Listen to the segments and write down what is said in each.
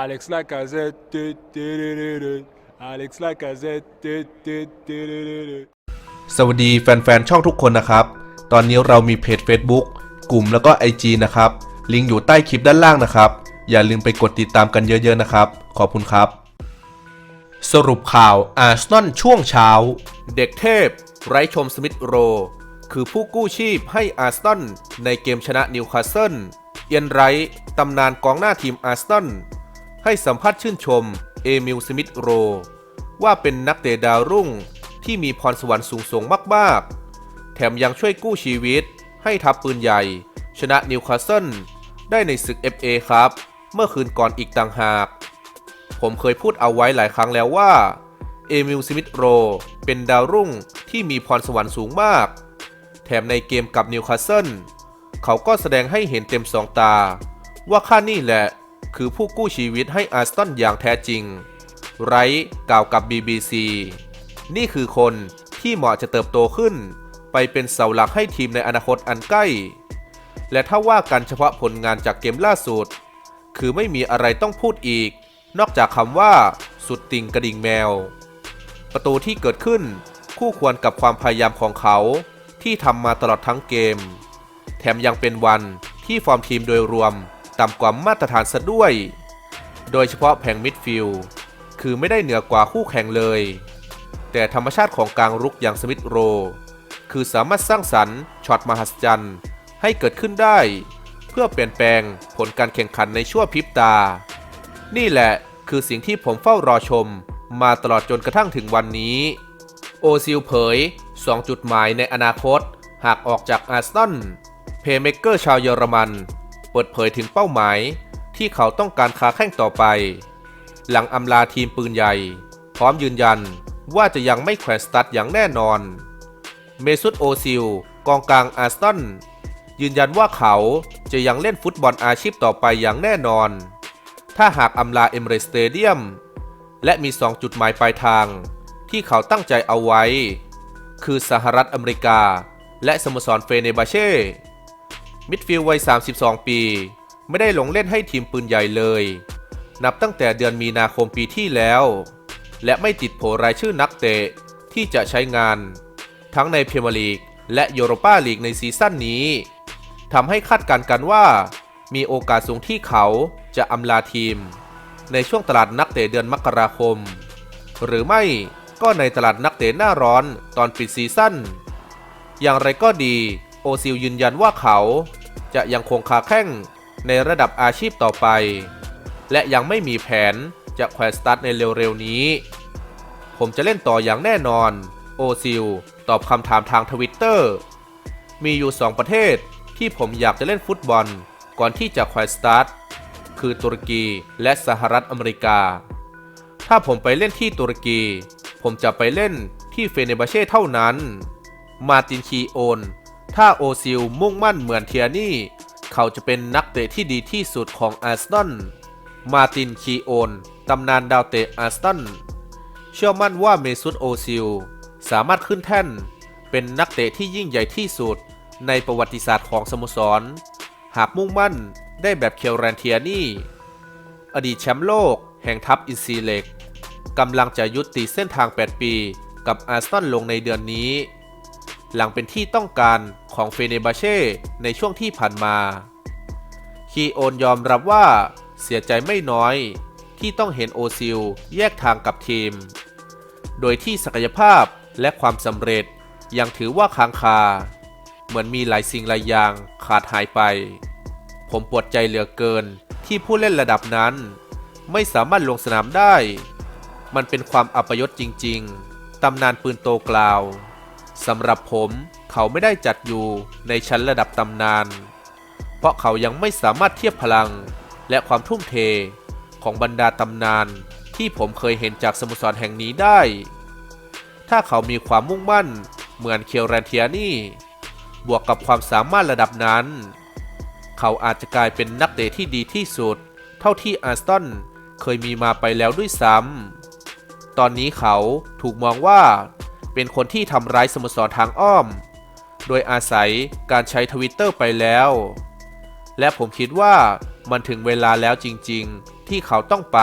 Alex Lacazette. Alex Lacazette. สวัสดีแฟนๆ ช่องทุกคนนะครับ ตอนนี้เรามีเพจ Facebook กลุ่มแล้วก็ IG นะครับ ลิงก์อยู่ใต้คลิปด้านล่างนะครับ อย่าลืมไปกดติดตามกันเยอะๆนะครับ ขอบคุณครับ สรุปข่าวอาร์ซนอลช่วงเช้า เด็กเทพ ไร้ชมสมิธโร คือผู้กู้ชีพให้อาร์ซนอลในเกมชนะนิวคาสเซิลเอียนไรท์ตำนานกองหน้าทีมอาร์ซนอล ให้สัมภาษณ์ชื่นชมเอมิลสมิธโร ว่าเป็นนักเตะดาวรุ่งที่มีพรสวรรค์สูงส่งมาก ๆ แถมยังช่วยกู้ชีวิต ให้ทัพปืนใหญ่ ชนะนิวคาสเซิลได้ในศึก FA ครับ เมื่อคืนก่อนอีกต่างหาก ผมเคยพูดเอาไว้หลายครั้งแล้วว่า เอมิลสมิธโร เป็นดาวรุ่งที่มีพรสวรรค์สูงมาก แถมในเกมกับนิวคาสเซิลเขาก็แสดงให้เห็นเต็มสองตา ว่าข้านี่แหละ คือผู้กู้ชีวิตให้อาร์เซนอย่างแท้จริง ไรกล่าวกับ BBC นี่คือคนที่เหมาะจะเติบโตขึ้น ไปเป็นเสาหลักให้ทีมในอนาคตอันใกล้ และถ้าว่ากันเฉพาะผลงานจากเกมล่าสุด คือไม่มีอะไรต้องพูดอีก นอกจากคำว่า สุดติ่งกระดิ่งแมว ประตูที่เกิดขึ้นคู่ควรกับความพยายามของเขาที่ทำมาตลอดทั้งเกม แถมยังเป็นวันที่ฟอร์มทีมโดยรวม ต่ำกว่ามาตรฐานซะด้วย โดยเฉพาะแผงมิดฟิลด์คือไม่ได้เหนือกว่าคู่แข่งเลย แต่ธรรมชาติของกลางรุกอย่างสมิธโร คือสามารถสร้างสรรค์ช็อตมหัศจรรย์ให้เกิดขึ้นได้ เพื่อเปลี่ยนแปลงผลการแข่งขันในชั่วพริบตา นี่แหละคือสิ่งที่ผมเฝ้ารอชมมาตลอดจนกระทั่งถึงวันนี้ โอซิลเผย 2 จุดหมายในอนาคต หากออกจากอาร์เซนอลเพย์เมกเกอร์ชาวเยอรมัน เปิดเผยถึงเป้าหมาย ที่เขาต้องการค้าแข่งต่อไป หลังอำลาทีมปืนใหญ่ พร้อมยืนยันว่าจะยังไม่แขวนสตัดอย่างแน่นอน เมซุตโอซิล กองกลางอาร์เซนยืนยันว่าเขาจะยังเล่นฟุตบอลอาชีพต่อไปอย่างแน่นอน ถ้าหากอำลาเอมเรสเตเดียม และมี 2 จุดหมายปลายทาง ที่เขาตั้งใจเอาไว้ คือสหรัฐอเมริกา และสโมสรเฟเนบาเช่ มิดฟิลด์วัย 32 ปี ไม่ได้ลงเล่นให้ทีมปืนใหญ่เลย นับตั้งแต่เดือนมีนาคมปีที่แล้ว และไม่ติดโผรายชื่อนักเตะที่จะใช้งาน ทั้งในพรีเมียร์ลีกและยูโรปาลีกในซีซั่นนี้ทำให้คาดการณ์กันว่า มีโอกาสสูงที่เขาจะอำลาทีม ในช่วงตลาดนักเตะเดือนมกราคม หรือไม่ก็ในตลาดนักเตะหน้าร้อนตอนปิดซีซั่นอย่างไรก็ดี โอซิลยืนยันว่าเขาจะยังคงคาแข้งในระดับอาชีพต่อไป และยังไม่มีแผนจะแขวนสตาร์ทในเร็วๆนี้ ผมจะเล่นต่ออย่างแน่นอน โอซิลตอบคำถามทางทวิตเตอร์มีอยู่ 2 ประเทศที่ผมอยากจะเล่นฟุตบอล ก่อนที่จะแขวนสตาร์ทคือตุรกีและสหรัฐอเมริกา ถ้าผมไปเล่นที่ตุรกี ผมจะไปเล่นที่เฟเนบาเช่เท่านั้น มาตินคีโอน ถ้าโอซิลมุ่งมั่นเหมือนเทียนี่ เขาจะเป็นนักเตะที่ดีที่สุดของอาร์เซนอล มาร์ตินคีโอน ตำนานดาวเตะอาร์เซนอล เชื่อมั่นว่าเมซุตโอซิล สามารถขึ้นแท่น เป็นนักเตะที่ยิ่งใหญ่ที่สุดในประวัติศาสตร์ของสโมสร หากมุ่งมั่นได้แบบเคลแรนเทียนี่ อดีตแชมป์โลกแห่งทัพอินซีเล็กกำลังจะยุติเส้นทาง 8 ปี กับอาร์เซนอลลงในเดือนนี้ หลังเป็นที่ต้องการ ของเฟเนบาเช่ในช่วงที่ผ่านมา คีโอนยอมรับว่าเสียใจไม่น้อยที่ต้องเห็นโอซิลแยกทางกับทีม โดยที่ศักยภาพและความสำเร็จยังถือว่าค้างคา เหมือนมีหลายสิ่งหลายอย่างขาดหายไป ผมปวดใจเหลือเกินที่ผู้เล่นระดับนั้น ไม่สามารถลงสนามได้ มันเป็นความอัปยศจริง ๆ ตำนานปืนโตกล่าว สำหรับผมเขาไม่ได้จัดอยู่ในชั้นระดับตำนาน เพราะเขายังไม่สามารถเทียบพลังและความทุ่มเทของบรรดาตำนานที่ผมเคยเห็นจากสโมสรแห่งนี้ได้ ถ้าเขามีความมุ่งมั่นเหมือนเคียวแรนเทียนี่ บวกกับความสามารถระดับนั้น เขาอาจจะกลายเป็นนักเตะที่ดีที่สุด เท่าที่อาร์สตันเคยมีมาไปแล้วด้วยซ้ำตอนนี้เขาถูกมองว่า เป็นคนที่ทำร้ายสโมสรทางอ้อม โดยอาศัยการใช้ทวิตเตอร์ไปแล้ว และผมคิดว่ามันถึงเวลาแล้วจริงๆ ที่เขาต้องไป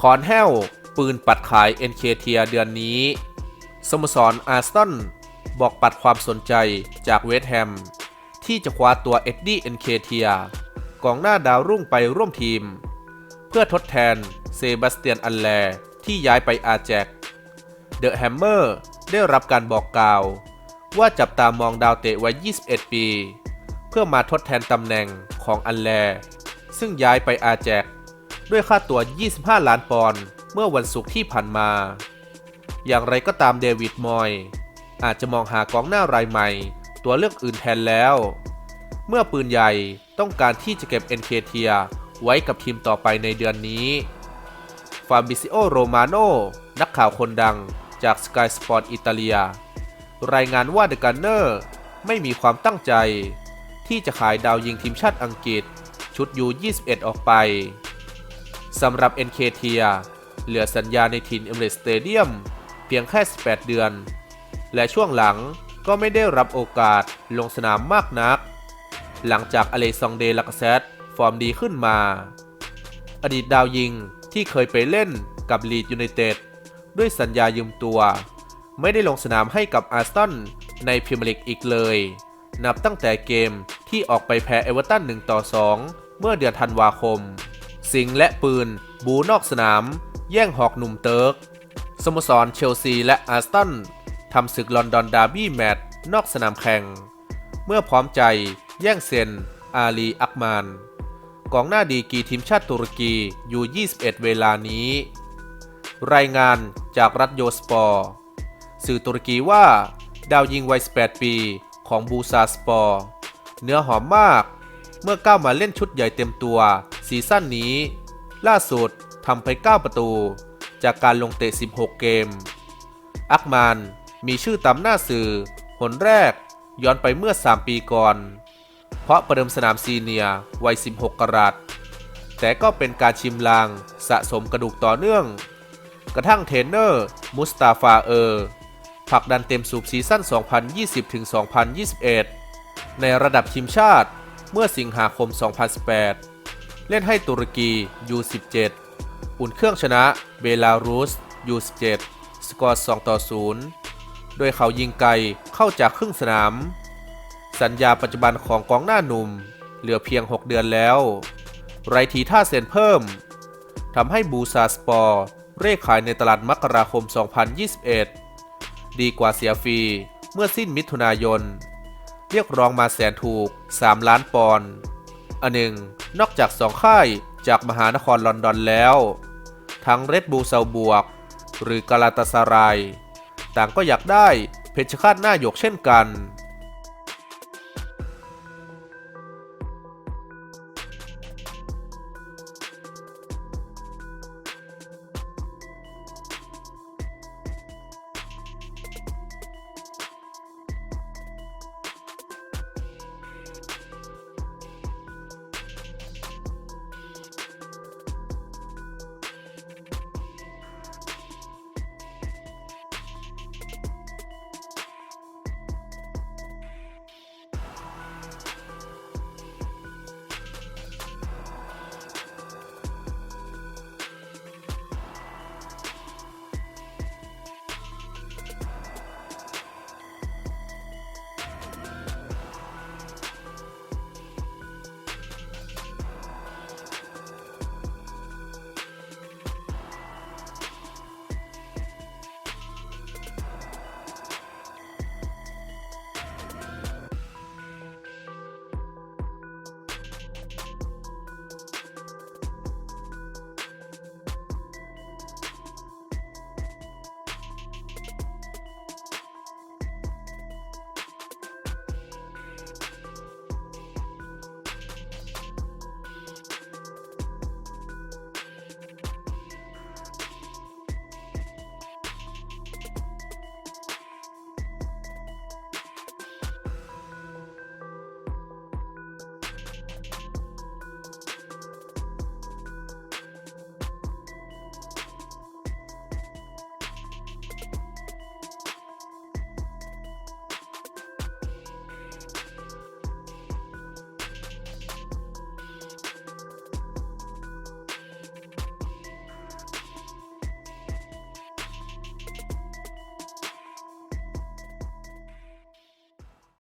คอนแฮวปืนปัดขายเอ็นเคเทียเดือนนี้ สโมสรอาร์สตันบอกปัดความสนใจจากเวสต์แฮม ที่จะคว้าตัวเอ็ดดี้เอ็นเคเทียกองหน้าดาวรุ่งไปร่วมทีม เพื่อทดแทนเซบาสเตียนอัลแลที่ย้ายไปอาแจก เดอะแฮมเมอร์ได้รับการบอกกล่าว ว่าจับตามองดาวเตะวัย 21 ปี เพื่อมาทดแทนตำแหน่งของอัลแล ซึ่งย้ายไปอาแจกด้วยค่าตัว 25 ล้านปอนด์เมื่อวันศุกร์ที่ผ่านมา อย่างไรก็ตามเดวิดมอย อาจจะมองหากองหน้ารายใหม่ ตัวเลือกอื่นแทนแล้ว เมื่อปืนใหญ่ต้องการที่จะเก็บเอ็นเคเทียไว้กับทีมต่อไปในเดือนนี้ ฟาบิซิโอ โรมาโน นักข่าวคนดัง จาก Sky Sport อิตาเลีย รายงานว่าเดอะกันเนอร์ไม่มีความตั้งใจ ที่จะขายดาวยิงทีมชาติอังกฤษ ชุดยู21 ออกไปสำหรับเอ็นเคเทียเหลือสัญญาในทีมเอเมเรสเตเดียมเพียงแค่ 18 เดือน และช่วงหลังก็ไม่ได้รับโอกาสลงสนามมากนัก หลังจากอเลซองเดลักเซตฟอร์มดีขึ้นมา อดีตดาวยิงที่เคยไปเล่นกับลีดยูไนเต็ด ด้วยสัญญายืมตัว ไม่ได้ลงสนามให้กับอาร์ตันในพรีเมียร์ลีกอีกเลย นับตั้งแต่เกมที่ออกไปแพ้เอเวอร์ตัน1ต่อ 2 เมื่อเดือนธันวาคม สิงและปืน บูนอกสนาม แย่งหอกหนุ่มเติร์ก สโมสรเชลซีและอาร์ตันทำศึกลอนดอนดาร์บี้แมตช์นอกสนามแข่ง เมื่อพร้อมใจแย่งเซน อาลีอักมานกองหน้าดีกีทีมชาติตุรกีอยู่21 เวลานี้ รายงาน จากรัฐโยสปอร์ สื่อตุรกีว่า ดาวยิงวัย 18 ปีของบูซาสปอร์ เนื้อหอมมาก เมื่อก้าวมาเล่นชุดใหญ่เต็มตัวซีซั่นนี้ ล่าสุดทำไป 9 ประตู จากการลงเตะ 16 เกม อักมานมีชื่อตามหน้าสื่อหนแรกย้อนไปเมื่อ 3 ปีก่อน เพราะประเดิมสนามซีเนียวัย 16 กรัตแต่ก็เป็นการชิมลางสะสมกระดูกต่อเนื่อง กระทั่งเทรนเนอร์ มุสตาฟาเออร์ผลักดันเต็มสูบซีซั่น 2020-2021 ในระดับทีมชาติเมื่อสิงหาคม 2018 เล่นให้ตุรกี U17 อุ่นเครื่องชนะเบลารุส U17 สกอร์ 2 ต่อ 0 โดยเขายิงไกลเข้าจากครึ่งสนาม สัญญาปัจจุบันของกองหน้าหนุ่ม เหลือเพียง 6 เดือนแล้ว ไรทีท่าเซ็นเพิ่มทำให้บูซาสปอร์ เร่ขายในตลาดมกราคม 2021 ดีกว่าเสียฟรี เมื่อสิ้นมิถุนายน เรียกร้องมาแสนถูก 3 ล้านปอนด์อันหนึ่ง นอกจากสองค่ายจากมหานครลอนดอนแล้ว ทั้งเรดบูเซาบวก หรือกาลาตาสาราย ต่างก็อยากได้เพชรฆาตหน้าหยกเช่นกัน